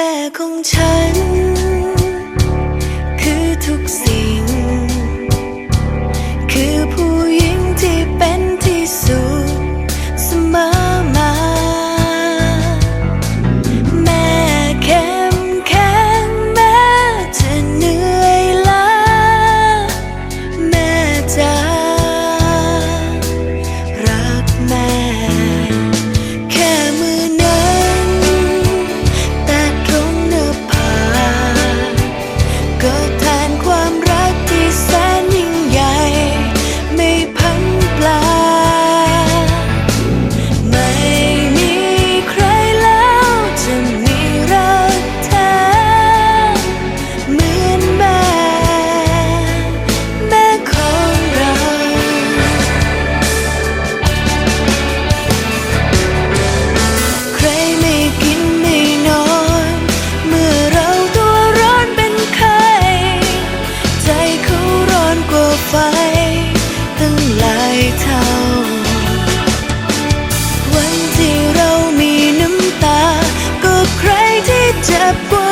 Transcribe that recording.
แม่ของฉัน หลายเท่วันที่เรามีน้ำตา ก็ใครที่เจ็บกว่